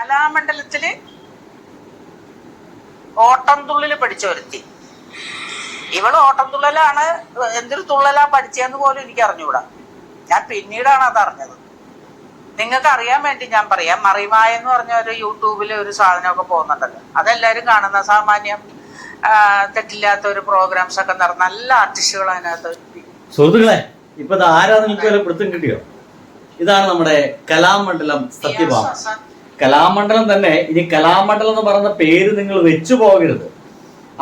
കലാമണ്ഡലത്തിൽ ഓട്ടം തുള്ളിൽ പഠിച്ച ഒരുത്തി. ഇവൾ ഓട്ടം തുള്ളലാണ് എന്തൊരു തുള്ളലാ പഠിച്ചതെന്ന് പോലും എനിക്ക് അറിഞ്ഞുകൂടാ ഞാൻ പിന്നീടാണ് അത് അറിഞ്ഞത്. നിങ്ങൾക്ക് അറിയാൻ വേണ്ടി ഞാൻ പറയാം. മറിമായ എന്ന് പറഞ്ഞ ഒരു യൂട്യൂബിൽ ഒരു സാധനമൊക്കെ പോകുന്നുണ്ടല്ലോ. അതെല്ലാവരും കാണുന്ന സാമാന്യം തെറ്റില്ലാത്ത ഒരു പ്രോഗ്രാംസ് ഒക്കെ നടന്ന നല്ല ആർട്ടിസ്റ്റുകൾ അതിനകത്ത് സുഹൃത്തുക്കളെ ഇപ്പൊ ആരാ നിങ്ങൾക്ക് വല്ല പിടുത്തം കിട്ടിയോ? ഇതാണ് നമ്മുടെ കലാമണ്ഡലം സത്യഭാമ. കലാമണ്ഡലം തന്നെ ഇനി കലാമണ്ഡലം എന്ന് പറയുന്ന പേര് നിങ്ങൾ വെച്ചു പോകരുത്.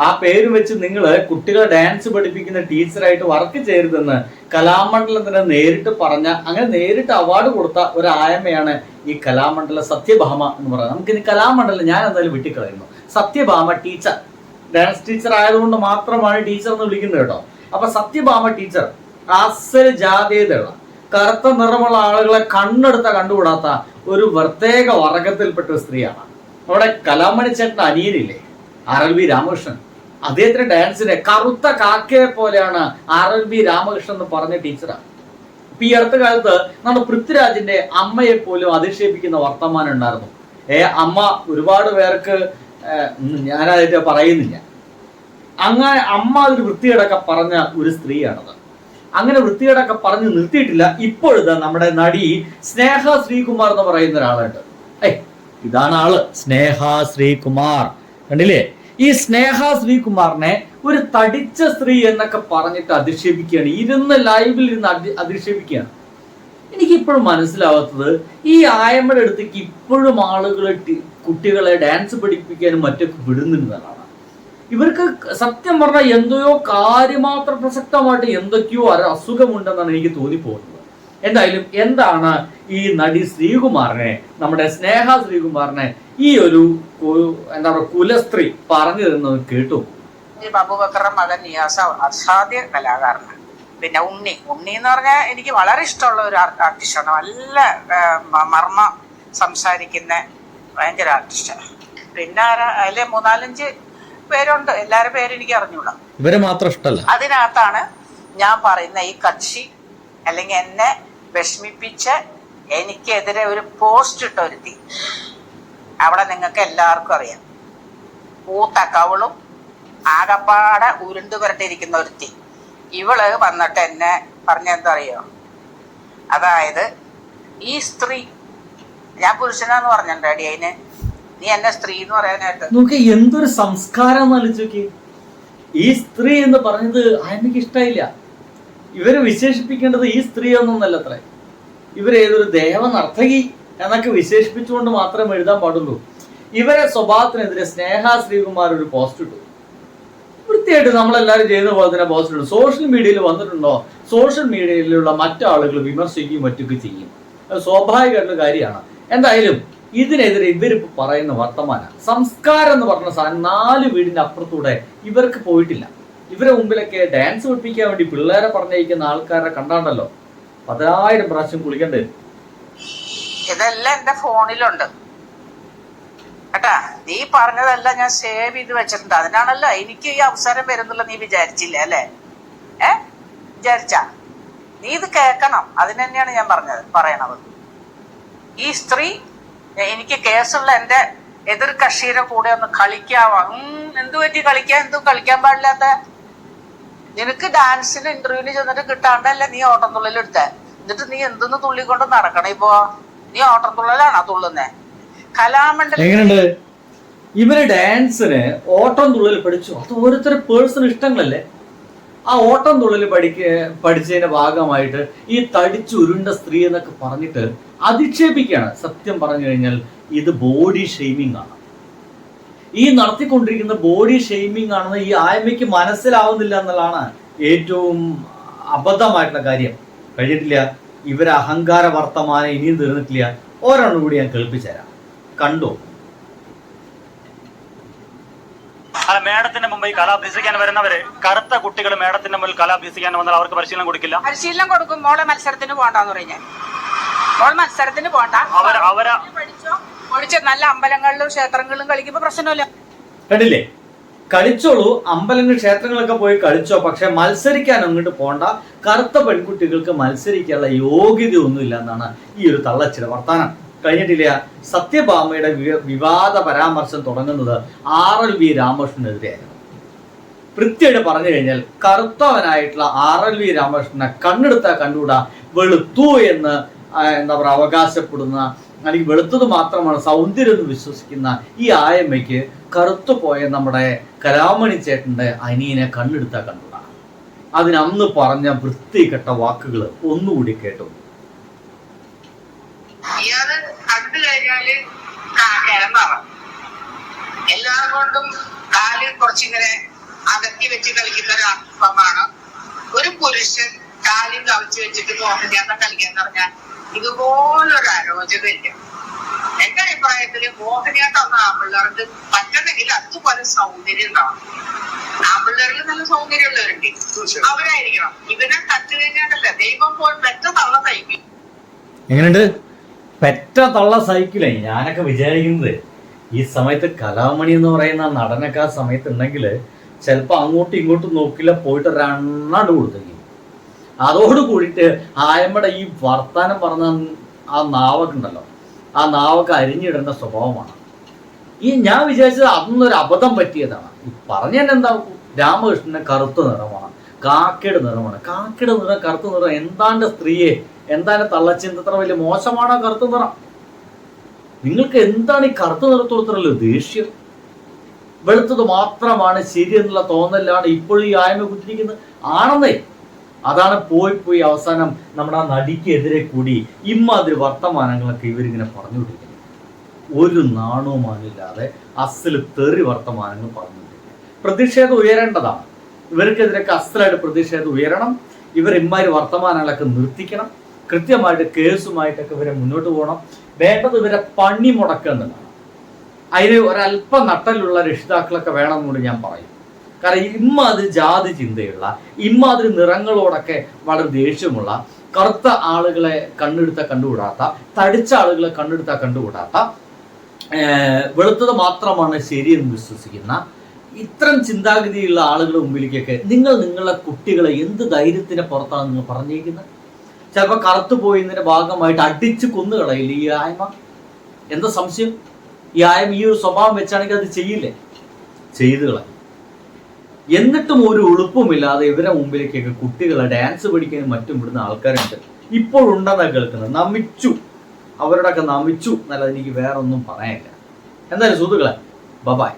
ആ പേര് വെച്ച് നിങ്ങൾ കുട്ടികളെ ഡാൻസ് പഠിപ്പിക്കുന്ന ടീച്ചറായിട്ട് വർക്ക് ചെയ്യരുതെന്ന് കലാമണ്ഡലം തന്നെ നേരിട്ട് പറഞ്ഞ അങ്ങനെ നേരിട്ട് അവാർഡ് കൊടുത്ത ഒരു ആയമ്മയാണ് ഈ കലാമണ്ഡല സത്യഭാമ എന്ന് പറയുന്നത്. നമുക്ക് ഇനി കലാമണ്ഡലം ഞാൻ എന്തായാലും വിട്ടിക്കളയുന്നു. സത്യഭാമ ടീച്ചർ ഡാൻസ് ടീച്ചർ ആയതുകൊണ്ട് മാത്രമാണ് ടീച്ചർ എന്ന് വിളിക്കുന്നത് കേട്ടോ. അപ്പൊ സത്യഭാമ ടീച്ചർ അസൽ ജാതീയതയുള്ള കറുത്ത നിറമുള്ള ആളുകളെ കണ്ണെടുത്ത കണ്ടുകൂടാത്ത ഒരു പ്രത്യേക വർഗത്തിൽപ്പെട്ട സ്ത്രീയാണ്. നമ്മുടെ കലാമണി ചേട്ടൻ അനിയനില്ലേ? R L B Ramakrishnan. അദ്ദേഹത്തിന്റെ ഡാൻസിനെ കറുത്ത കാക്കയെ പോലെയാണ് ആർ എൽ ബി രാമകൃഷ്ണൻ എന്ന് പറഞ്ഞ ടീച്ചറാണ് ഇപ്പൊ ഈ അടുത്ത കാലത്ത് നമ്മുടെ പൃഥ്വിരാജിന്റെ അമ്മയെ പോലും അധിക്ഷേപിക്കുന്ന വർത്തമാനം ഉണ്ടായിരുന്നു. ഏ അമ്മ ഒരുപാട് പേർക്ക് ഞാനതിന്റെ പറയുന്നില്ല. അങ്ങനെ അമ്മ ഒരു വൃത്തികേടൊക്കെ പറഞ്ഞ ഒരു സ്ത്രീയാണത്. അങ്ങനെ വൃത്തികേടൊക്കെ പറഞ്ഞ് നിർത്തിയിട്ടില്ല. ഇപ്പോഴത്തെ നമ്മുടെ നടി സ്നേഹ ശ്രീകുമാർ എന്ന് പറയുന്ന ഒരാളായിട്ട് ഏ ഇതാണ് ആൾ സ്നേഹ ശ്രീകുമാർ. കണ്ടില്ലേ? ഈ സ്നേഹ ശ്രീകുമാറിനെ ഒരു തടിച്ച സ്ത്രീ എന്നൊക്കെ പറഞ്ഞിട്ട് അധിക്ഷേപിക്കുകയാണ്. ഇരുന്ന് ലൈവിൽ ഇരുന്ന് അധി- അധിക്ഷേപിക്കുകയാണ്. എനിക്കിപ്പോഴും മനസ്സിലാവാത്തത് ഈ ആയമ്മയുടെ അടുത്തേക്ക് ഇപ്പോഴും ആളുകൾ കുട്ടികളെ ഡാൻസ് പഠിപ്പിക്കാനും മറ്റൊക്കെ വിടുന്നുണ്ടെന്നാണ്. ഇവർക്ക് സത്യം പറഞ്ഞാൽ എന്തോ കാര്യമാത്ര പ്രസക്തമായിട്ട് എന്തൊക്കെയോ ഒരു അസുഖമുണ്ടെന്നാണ് എനിക്ക് തോന്നിപ്പോകുന്നത്. എന്തായാലും എന്താണ് ഈ നടി ശ്രീകുമാറിനെ നമ്മുടെ സ്നേഹ ശ്രീകുമാറിനെ ഈ ഒരു എന്താ പറയുക കുലസ്ത്രീ പറഞ്ഞു തരുന്നത് കേട്ടു. ഈ അബൂബക്കറുടെ മകൻ നിയാസ അസാധ്യ കലാകാരനാണ്. പിന്നെ ഉണ്ണി. ഉണ്ണി എന്ന് പറഞ്ഞാൽ എനിക്ക് വളരെ ഇഷ്ടമുള്ള ഒരു ആർട്ടിസ്റ്റാണ്. നല്ല മർമ്മ സംസാരിക്കുന്ന ഭയങ്കര ആർട്ടിസ്റ്റാണ്. പിന്നെ ആരാ അതിലെ മൂന്നാലഞ്ച് പേരുണ്ട്. എല്ലാവരുടെ പേര് എനിക്ക് അറിഞ്ഞൂടാ. ഇവരെ മാത്രം ഇഷ്ടമല്ല അതിനകത്താണ് ഞാൻ പറയുന്ന ഈ കക്ഷി അല്ലെങ്കിൽ എന്നെ വിഷമിപ്പിച്ച് എനിക്കെതിരെ ഒരു പോസ്റ്റ് ഇട്ട ഒരുത്തി. അവിടെ നിങ്ങൾക്ക് എല്ലാവർക്കും അറിയാം. പൂത്ത കവളും ആകപ്പാടെ ഉരുണ്ടു പുരട്ടിരിക്കുന്ന ഒരുത്തി. ഇവൾ വന്നിട്ട് എന്നെ പറഞ്ഞെന്താ അറിയോ അതായത് ഈ സ്ത്രീ ഞാൻ പുരുഷനാന്ന് പറഞ്ഞിട്ടുണ്ട് അടി അതിന് നീ എന്നെ സ്ത്രീ എന്ന് പറയാനായിട്ട്. നോക്കി എന്തൊരു സംസ്കാരം നോക്കി ഈ സ്ത്രീ എന്ന് പറഞ്ഞത് എനിക്ക് ഇഷ്ടമായില്ല ഇവരെ വിശേഷിപ്പിക്കേണ്ടത് ഈ സ്ത്രീ ഒന്നൊന്നല്ല അത്ര ഇവരേതൊരു ദേവനർത്തകി എന്നൊക്കെ വിശേഷിപ്പിച്ചുകൊണ്ട് മാത്രം എഴുതാൻ പാടുള്ളൂ. ഇവരെ സ്വഭാവത്തിനെതിരെ സ്നേഹ ശ്രീകുമാർ ഒരു പോസ്റ്റ് ഇട്ടു. വൃത്തിയായിട്ട് നമ്മളെല്ലാവരും ചെയ്യുന്ന പോലെ തന്നെ പോസ്റ്റ് ഇട്ടു. സോഷ്യൽ മീഡിയയിൽ വന്നിട്ടുണ്ടോ? സോഷ്യൽ മീഡിയയിലുള്ള മറ്റാളുകൾ വിമർശിക്കുകയും മറ്റൊക്കെ ചെയ്യും. സ്വാഭാവികമായിട്ടുള്ള കാര്യമാണ്. എന്തായാലും ഇതിനെതിരെ ഇവരിപ്പോ പറയുന്ന വർത്തമാനം സംസ്കാരം എന്ന് പറഞ്ഞ സാധനം നാല് വീടിന്റെ അപ്പുറത്തൂടെ ഇവർക്ക് പോയിട്ടില്ല. ഇവരെ മുമ്പിലൊക്കെ ഡാൻസ് പഠിപ്പിക്കാൻ വേണ്ടി പിള്ളേരെ പറഞ്ഞയക്കുന്ന ആൾക്കാരെ കണ്ടാണ്ടല്ലോ. പതിനായിരം പ്രാവശ്യം കുളിക്കണ്ടേ ഇതെല്ലാം എന്റെ ഫോണിലുണ്ട്. കേട്ടാ നീ പറഞ്ഞതെല്ലാം ഞാൻ സേവ് ചെയ്ത് വെച്ചിട്ടുണ്ട്. അതിനാണല്ലോ എനിക്ക് ഈ അവസരം വരുന്നുള്ള നീ വിചാരിച്ചില്ല അല്ലേ? ഏ? വിചാരിച്ച? നീ ഇത് കേൾക്കണം. അതിന് ഞാൻ പറഞ്ഞത് പറയണത്. ഈ സ്ത്രീ എനിക്ക് കേസുള്ള എന്റെ എതിർ കക്ഷിയുടെ കൂടെ ഒന്ന് കളിക്കാവാ? എന്തു പറ്റി കളിക്കാൻ? എന്തും കളിക്കാൻ പാടില്ലാത്ത? നിനക്ക് ഡാൻസിന് ഇന്റർവ്യൂവിന് ചെന്നിട്ട് കിട്ടാണ്ടല്ല നീ ഓട്ടം തുള്ളലെടുത്തേ എന്നിട്ട് നീ എന്തെന്ന് തുള്ളിക്കൊണ്ട് നടക്കണം ഇപ്പോ? നീ ഓട്ടം തുള്ളലാണോ തുള്ളുന്നേ? കലാമണ്ഡലം ഇവർ ഡാൻസിന് ഓട്ടം തുള്ളൽ പഠിച്ചു. അത് ഓരോരുത്തരുടെ പേഴ്സണൽ ഇഷ്ടങ്ങളല്ലേ? ആ ഓട്ടം തുള്ളൽ പഠിക്ക പഠിച്ചതിന്റെ ഭാഗമായിട്ട് ഈ തടിച്ചുരുണ്ട സ്ത്രീ എന്നൊക്കെ പറഞ്ഞിട്ട് അധിക്ഷേപിക്കുകയാണ്. സത്യം പറഞ്ഞു കഴിഞ്ഞാൽ ഇത് ബോഡി ഷെയ്മിങ് ആണ്. ഈ നടത്തിക്കൊണ്ടിരിക്കുന്ന ബോഡി ഷെയ്മിങ് ആണെന്ന് ഈ ആയ്മയ്ക്ക് മനസ്സിലാവുന്നില്ല എന്നുള്ളതാണ് ഏറ്റവും അബദ്ധമായിട്ടുള്ള കാര്യം. കഴിഞ്ഞിട്ടില്ല. ഇവരെ അഹങ്കാര വർത്തമാനം ഇനിയും തീർന്നിട്ടില്ല. ഒരെണ്ണം കൂടി ഞാൻ കേൾപ്പിച്ചു തരാം കണ്ടോ? അല്ല മേഡത്തിന്റെ മുമ്പ് ഈ കല അഭ്യസിക്കാൻ വരുന്നവര് കറുത്ത കുട്ടികൾ മേഡത്തിന്റെ മുമ്പിൽ കല അഭ്യസിക്കാൻ വന്നാൽ അവർക്ക് പരിശീലനം കൊടുക്കില്ല? പരിശീലനം കൊടുക്കും. മോളെ മത്സരത്തിന് പോണ്ടെന്ന് പറഞ്ഞു ഞാൻ. മോൾ മത്സരത്തിന് പോണ്ട അവർ അവരെ പഠിച്ചോ പഠിച്ച നല്ല അമ്പലങ്ങളിലും ക്ഷേത്രങ്ങളിലും കളിക്കുമ്പോ പ്രശ്നമില്ല. കണ്ടില്ലേ? കളിച്ചോളൂ. അമ്പലങ്ങൾ ക്ഷേത്രങ്ങളൊക്കെ പോയി കളിച്ചോ. പക്ഷെ മത്സരിക്കാൻ അങ്ങോട്ട് പോണ്ട കറുത്ത പെൺകുട്ടികൾക്ക് മത്സരിക്കാനുള്ള യോഗ്യത ഒന്നുമില്ല എന്നാണ് ഈ ഒരു തള്ളച്ചിട വർത്താനം. കഴിഞ്ഞിട്ടില്ല. സത്യഭാമയുടെ വിവാദ പരാമർശം തുടങ്ങുന്നത് ആർ എൽ വി രാമകൃഷ്ണനെതിരെയായിരുന്നു കൃത്യമായിട്ട് പറഞ്ഞു കഴിഞ്ഞാൽ കറുത്തവനായിട്ടുള്ള ആർ എൽ വി രാമകൃഷ്ണനെ കണ്ണെടുത്താൽ കണ്ടുകൂടാ വെളുത്തു എന്ന് എന്താ പറയുക അവകാശപ്പെടുന്ന അല്ലെങ്കിൽ വെളുത്തത് മാത്രമാണ് സൗന്ദര്യം എന്ന് വിശ്വസിക്കുന്ന ഈ ആയമ്മയ്ക്ക് കറുത്തു പോയ നമ്മുടെ കലാമണി ചേട്ടന്റെ അനിയനെ കണ്ണെടുത്താൽ കണ്ടുകൂടാ. അതിനന്ന് പറഞ്ഞ വൃത്തികെട്ട വാക്കുകൾ ഒന്നുകൂടി കേട്ടു. കണ്ടു ആ കിഴമ്പാവ എല്ലാം കൊണ്ടും കാൽ കുറച്ചിങ്ങനെ അകത്തി വെച്ച് കളിക്കുന്ന ഒരു അർത്ഥമാണ് ഒരു പുരുഷൻ കാലിൽ കവിച്ച് വെച്ചിട്ട് മോഹൻയാത്ര കളിക്കാൻ പറഞ്ഞാൽ ഇതുപോലൊരു അരോചകമില്ല. എന്റെ അഭിപ്രായത്തിൽ മോഹൻയാട്ടം എന്ന ആമ്പിള്ളേർക്ക് പറ്റണമെങ്കിൽ അതുപോലെ സൗന്ദര്യം ഉണ്ടാവണം. ആമ്പിള്ളേരിൽ നല്ല സൗന്ദര്യം ഉള്ളവരുണ്ട് അവരായിരിക്കണം. ഇവനെ കണ്ടു കഴിഞ്ഞാലല്ല ദൈവം പോൽ പെറ്റ തള്ള തയ്ക്കും. എങ്ങനെയുണ്ട്? പെറ്റ തള്ള സൈക്കിളേ ഞാനൊക്കെ വിചാരിക്കുന്നത്. ഈ സമയത്ത് കലാമണി എന്ന് പറയുന്ന നടനൊക്കെ ആ സമയത്ത് ഉണ്ടെങ്കിൽ ചിലപ്പോൾ അങ്ങോട്ടും ഇങ്ങോട്ടും നോക്കില്ല പോയിട്ട് രണ്ടാണ്ട് കൊടുത്തെങ്കിൽ അതോട് കൂടിയിട്ട് ആയമ്മയുടെ ഈ വർത്താനം പറഞ്ഞ ആ നാവൊക്കെ ഉണ്ടല്ലോ ആ നാവൊക്കെ അരിഞ്ഞിടേണ്ട സ്വഭാവമാണ്. ഈ ഞാൻ വിചാരിച്ചത് അന്നൊരു അബദ്ധം പറ്റിയതാണ്. ഈ പറഞ്ഞതിന് എന്താ രാമകൃഷ്ണന് കറുത്ത നിറമാണ്. കാക്കയുടെ നിറമാണ്. കാക്കയുടെ നിറം കറുത്ത നിറം. എന്താണ്ട് സ്ത്രീയെ? എന്താണ് തള്ളച്ചിന്ത ഇത്ര വലിയ മോശമാണോ കറുത്ത നിറം? നിങ്ങൾക്ക് എന്താണ് ഈ കറുത്ത നിറത്തോടത്തല്ലോ ദേഷ്യം? വെളുത്തത് മാത്രമാണ് ശരി എന്നുള്ള തോന്നലാണ് ഇപ്പോഴും ഈ ആയ്മ കുത്തിരിക്കുന്നത്. ആണെന്നേ. അതാണ് പോയി പോയി അവസാനം നമ്മുടെ ആ നടിക്കെതിരെ കൂടി ഇമ്മാതിരി വർത്തമാനങ്ങളൊക്കെ ഇവരിങ്ങനെ പറഞ്ഞുകൊണ്ടിരിക്കുന്നത്. ഒരു നാണവുമാനില്ലാതെ അസൽ തെറി വർത്തമാനങ്ങൾ പറഞ്ഞുകൊണ്ടിരിക്കുന്നത്. പ്രതിഷേധം ഉയരേണ്ടതാണ്. ഇവർക്കെതിരൊക്കെ അസ്ത്രമായിട്ട് പ്രതിഷേധം ഉയരണം. ഇവർ ഇമ്മാതിരി വർത്തമാനങ്ങളൊക്കെ നിർത്തിക്കണം. കൃത്യമായിട്ട് കേസുമായിട്ടൊക്കെ ഇവരെ മുന്നോട്ട് പോകണം. വേണ്ടത് ഇവരെ പണി മുടക്കുക എന്നുള്ളതാണ്. അതിന് ഒരല്പ നട്ടലുള്ള രക്ഷിതാക്കളൊക്കെ വേണമെന്നുകൂടി ഞാൻ പറയും. കാരണം ഇമ്മാതിരി ജാതി ചിന്തയുള്ള ഇമ്മാതിരി നിറങ്ങളോടൊക്കെ വളരെ ദേഷ്യമുള്ള കറുത്ത ആളുകളെ കണ്ണെടുത്ത കണ്ടുകൂടാത്ത തടിച്ച ആളുകളെ കണ്ണെടുത്ത കണ്ടുകൂടാത്ത വെളുത്തത് മാത്രമാണ് ശരിയെന്ന് വിശ്വസിക്കുന്ന ഇത്തരം ചിന്താഗതിയുള്ള ആളുകളുടെ മുമ്പിലേക്കൊക്കെ നിങ്ങൾ നിങ്ങളുടെ കുട്ടികളെ എന്ത് ധൈര്യത്തിന് പുറത്താണ് നിങ്ങൾ പറഞ്ഞേക്കുന്നത് ചിലപ്പോൾ കറുത്തു പോയതിന്റെ ഭാഗമായിട്ട് അടിച്ച് കൊന്നുകളയില്ല ഈ ആയ്മ? എന്താ സംശയം? ഈ ആയം ഈ ഒരു സ്വഭാവം വെച്ചാണെങ്കിൽ അത് ചെയ്യില്ലേ? ചെയ്തു കളയും. എന്നിട്ടും ഒരു ഉളുപ്പുമില്ലാതെ ഇവരെ മുമ്പിലേക്കൊക്കെ കുട്ടികളെ ഡാൻസ് പഠിക്കാനും മറ്റും വിടുന്ന ആൾക്കാരുണ്ട്. ഇപ്പോഴുണ്ടെന്നാണ് കേൾക്കുന്നത്. നമിച്ചു. അവരോടൊക്കെ നമിച്ചു. എന്നല്ലാതെ എനിക്ക് വേറെ ഒന്നും പറയാനില്ല. എന്തായാലും സുഹൃത്തുക്കളെ ബബായ്